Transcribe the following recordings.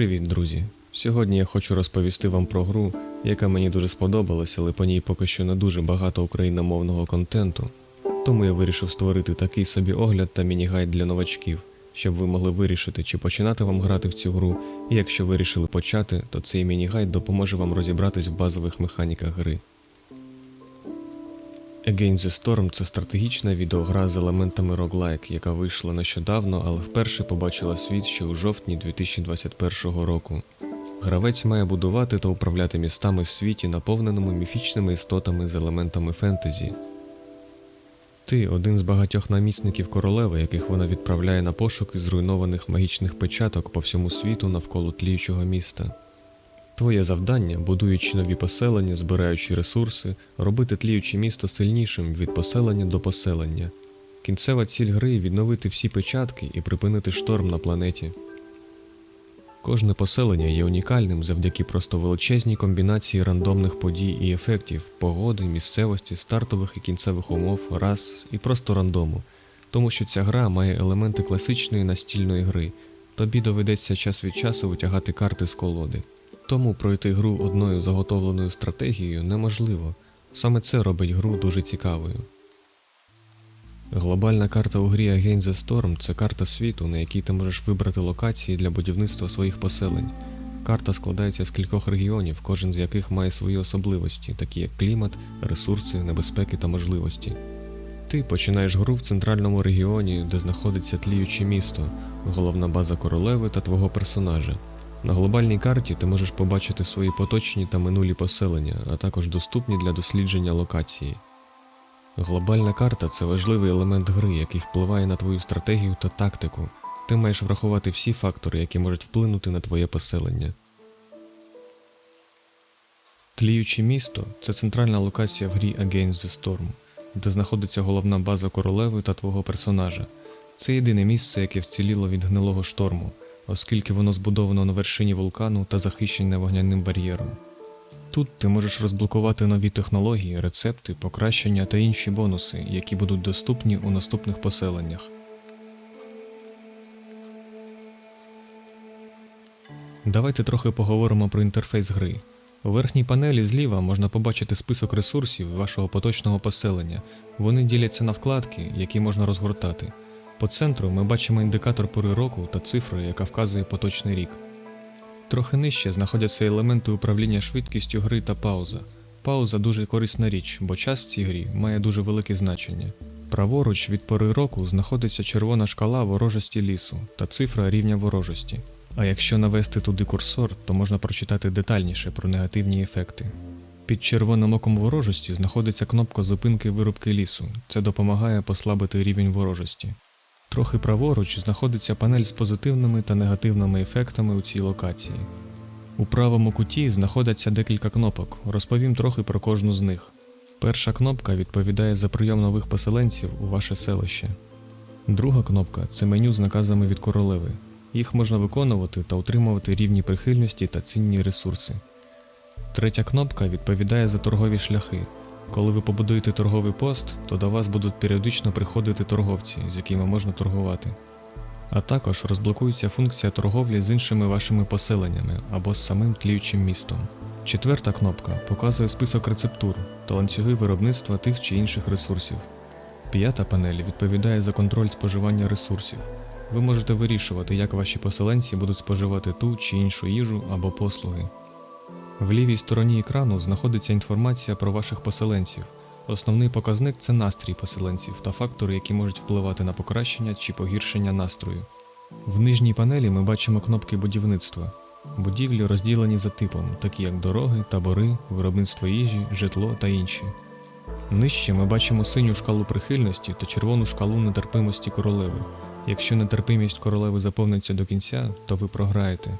Привіт, друзі! Сьогодні я хочу розповісти вам про гру, яка мені дуже сподобалася, але по ній поки що не дуже багато україномовного контенту. Тому я вирішив створити такий собі огляд та міні-гайд для новачків, щоб ви могли вирішити, чи починати вам грати в цю гру, і якщо вирішили почати, то цей міні-гайд допоможе вам розібратись в базових механіках гри. Against the Storm це стратегічна відеогра з елементами роглайк, яка вийшла нещодавно, але вперше побачила світ ще у жовтні 2021 року. Гравець має будувати та управляти містами в світі, наповненому міфічними істотами з елементами фентезі. Ти один з багатьох намісників королеви, яких вона відправляє на пошуки зруйнованих магічних печаток по всьому світу навколо тліючого міста. Твоє завдання, будуючи нові поселення, збираючи ресурси, робити тліюче місто сильнішим від поселення до поселення. Кінцева ціль гри відновити всі печатки і припинити шторм на планеті. Кожне поселення є унікальним завдяки просто величезній комбінації рандомних подій і ефектів, погоди, місцевості, стартових і кінцевих умов, рас і просто рандому, тому що ця гра має елементи класичної настільної гри. Тобі доведеться час від часу витягати карти з колоди. Тому пройти гру одною заготовленою стратегією неможливо. Саме це робить гру дуже цікавою. Глобальна карта у грі Against the Storm це карта світу, на якій ти можеш вибрати локації для будівництва своїх поселень. Карта складається з кількох регіонів, кожен з яких має свої особливості, такі як клімат, ресурси, небезпеки та можливості. Ти починаєш гру в центральному регіоні, де знаходиться тліюче місто, головна база королеви та твого персонажа. На глобальній карті ти можеш побачити свої поточні та минулі поселення, а також доступні для дослідження локації. Глобальна карта це важливий елемент гри, який впливає на твою стратегію та тактику. Ти маєш врахувати всі фактори, які можуть вплинути на твоє поселення. Тліюче місто це центральна локація в грі Against the Storm, де знаходиться головна база королеви та твого персонажа. Це єдине місце, яке вціліло від гнилого шторму, оскільки воно збудовано на вершині вулкану та захищене вогняним бар'єром. Тут ти можеш розблокувати нові технології, рецепти, покращення та інші бонуси, які будуть доступні у наступних поселеннях. Давайте трохи поговоримо про інтерфейс гри. У верхній панелі зліва можна побачити список ресурсів вашого поточного поселення. Вони діляться на вкладки, які можна розгортати. По центру ми бачимо індикатор пори року та цифру, яка вказує поточний рік. Трохи нижче знаходяться елементи управління швидкістю гри та пауза. Пауза дуже корисна річ, бо час в цій грі має дуже велике значення. Праворуч від пори року знаходиться червона шкала ворожості лісу та цифра рівня ворожості. А якщо навести туди курсор, то можна прочитати детальніше про негативні ефекти. Під червоним оком ворожості знаходиться кнопка зупинки вирубки лісу. Це допомагає послабити рівень ворожості. Трохи праворуч знаходиться панель з позитивними та негативними ефектами у цій локації. У правому куті знаходяться декілька кнопок, розповім трохи про кожну з них. Перша кнопка відповідає за прийом нових поселенців у ваше селище. Друга кнопка це меню з наказами від королеви. Їх можна виконувати та утримувати рівні прихильності та цінні ресурси. Третя кнопка відповідає за торгові шляхи. Коли ви побудуєте торговий пост, то до вас будуть періодично приходити торговці, з якими можна торгувати. А також розблокується функція торговлі з іншими вашими поселеннями або з самим тліючим містом. Четверта кнопка показує список рецептур та ланцюги виробництва тих чи інших ресурсів. П'ята панель відповідає за контроль споживання ресурсів. Ви можете вирішувати, як ваші поселенці будуть споживати ту чи іншу їжу або послуги. В лівій стороні екрану знаходиться інформація про ваших поселенців. Основний показник це настрій поселенців та фактори, які можуть впливати на покращення чи погіршення настрою. В нижній панелі ми бачимо кнопки будівництва. Будівлі розділені за типом, такі як дороги, табори, виробництво їжі, житло та інші. Нижче ми бачимо синю шкалу прихильності та червону шкалу нетерпимості королеви. Якщо нетерпимість королеви заповниться до кінця, то ви програєте.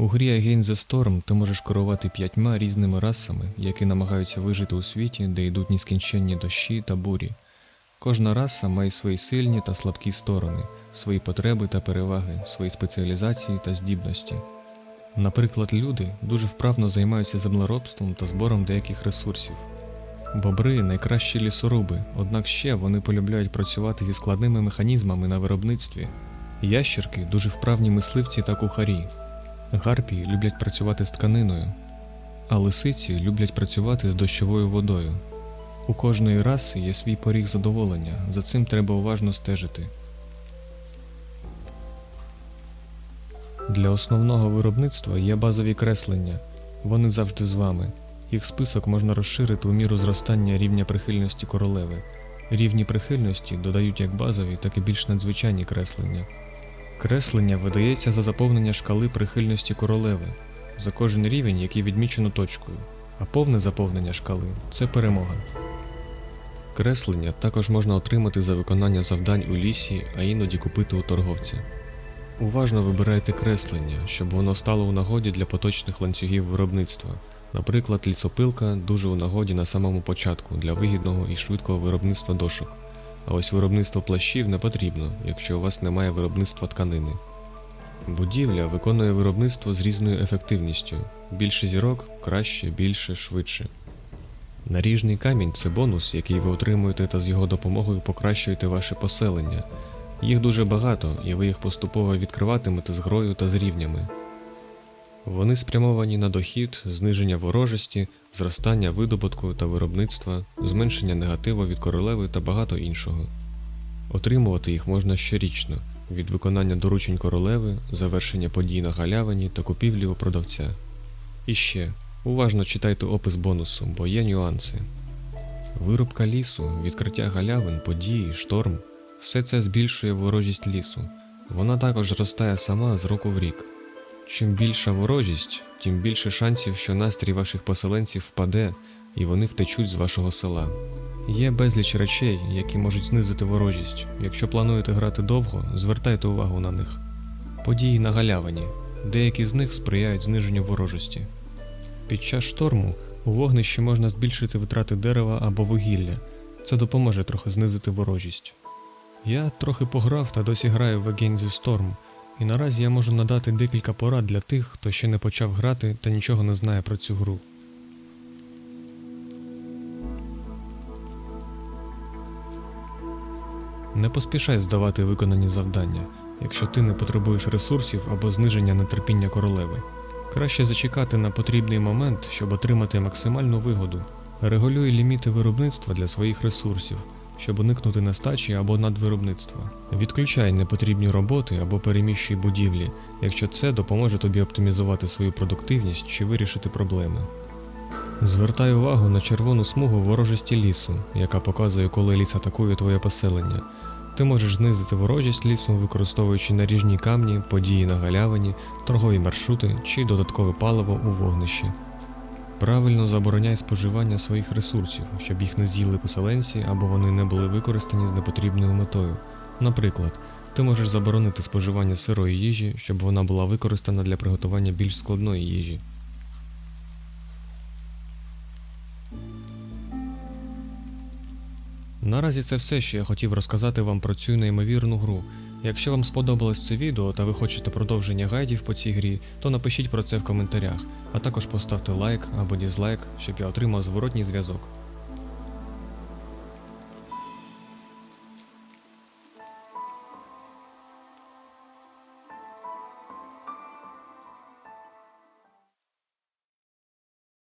У грі Against the Storm ти можеш керувати п'ятьма різними расами, які намагаються вижити у світі, де йдуть нескінченні дощі та бурі. Кожна раса має свої сильні та слабкі сторони, свої потреби та переваги, свої спеціалізації та здібності. Наприклад, люди дуже вправно займаються землеробством та збором деяких ресурсів. Бобри найкращі лісоруби, однак ще вони полюбляють працювати зі складними механізмами на виробництві. Ящерки дуже вправні мисливці та кухарі. Гарпії люблять працювати з тканиною, а лисиці люблять працювати з дощовою водою. У кожної раси є свій поріг задоволення, за цим треба уважно стежити. Для основного виробництва є базові креслення, вони завжди з вами. Їх список можна розширити у міру зростання рівня прихильності королеви. Рівні прихильності додають як базові, так і більш надзвичайні креслення. Креслення видається за заповнення шкали прихильності королеви, за кожен рівень, який відмічено точкою, а повне заповнення шкали це перемога. Креслення також можна отримати за виконання завдань у лісі, а іноді купити у торговця. Уважно вибирайте креслення, щоб воно стало у нагоді для поточних ланцюгів виробництва. Наприклад, лісопилка дуже у нагоді на самому початку для вигідного і швидкого виробництва дошок. А ось виробництво плащів не потрібно, якщо у вас немає виробництва тканини. Будівля виконує виробництво з різною ефективністю: більше зірок, краще, більше, швидше. Наріжний камінь це бонус, який ви отримуєте та з його допомогою покращуєте ваше поселення. Їх дуже багато, і ви їх поступово відкриватимете з грою та з рівнями. Вони спрямовані на дохід, зниження ворожості, зростання видобутку та виробництва, зменшення негативу від королеви та багато іншого. Отримувати їх можна щорічно від виконання доручень королеви, завершення подій на галявині та купівлі у продавця. І ще уважно читайте опис бонусу, бо є нюанси. Вирубка лісу, відкриття галявин, події, шторм все це збільшує ворожість лісу. Вона також зростає сама з року в рік. Чим більша ворожість, тим більше шансів, що настрій ваших поселенців впаде і вони втечуть з вашого села. Є безліч речей, які можуть знизити ворожість. Якщо плануєте грати довго, звертайте увагу на них. Події на галявині. Деякі з них сприяють зниженню ворожості. Під час шторму у вогнищі можна збільшити витрати дерева або вугілля. Це допоможе трохи знизити ворожість. Я трохи пограв та досі граю в Against the Storm, і наразі я можу надати декілька порад для тих, хто ще не почав грати та нічого не знає про цю гру. Не поспішай здавати виконані завдання, якщо ти не потребуєш ресурсів або зниження нетерпіння королеви. Краще зачекати на потрібний момент, щоб отримати максимальну вигоду. Регулюй ліміти виробництва для своїх ресурсів, щоб уникнути нестачі або надвиробництва. Відключай непотрібні роботи або переміщуй будівлі, якщо це допоможе тобі оптимізувати свою продуктивність чи вирішити проблеми. Звертай увагу на червону смугу ворожості лісу, яка показує, коли ліс атакує твоє поселення. Ти можеш знизити ворожість лісу, використовуючи наріжні камні, події на галявині, торгові маршрути чи додаткове паливо у вогнищі. Правильно забороняй споживання своїх ресурсів, щоб їх не з'їли поселенці або вони не були використані з непотрібною метою. Наприклад, ти можеш заборонити споживання сирої їжі, щоб вона була використана для приготування більш складної їжі. Наразі це все, що я хотів розказати вам про цю неймовірну гру. Якщо вам сподобалось це відео та ви хочете продовження гайдів по цій грі, то напишіть про це в коментарях, а також поставте лайк або дізлайк, щоб я отримав зворотній зв'язок.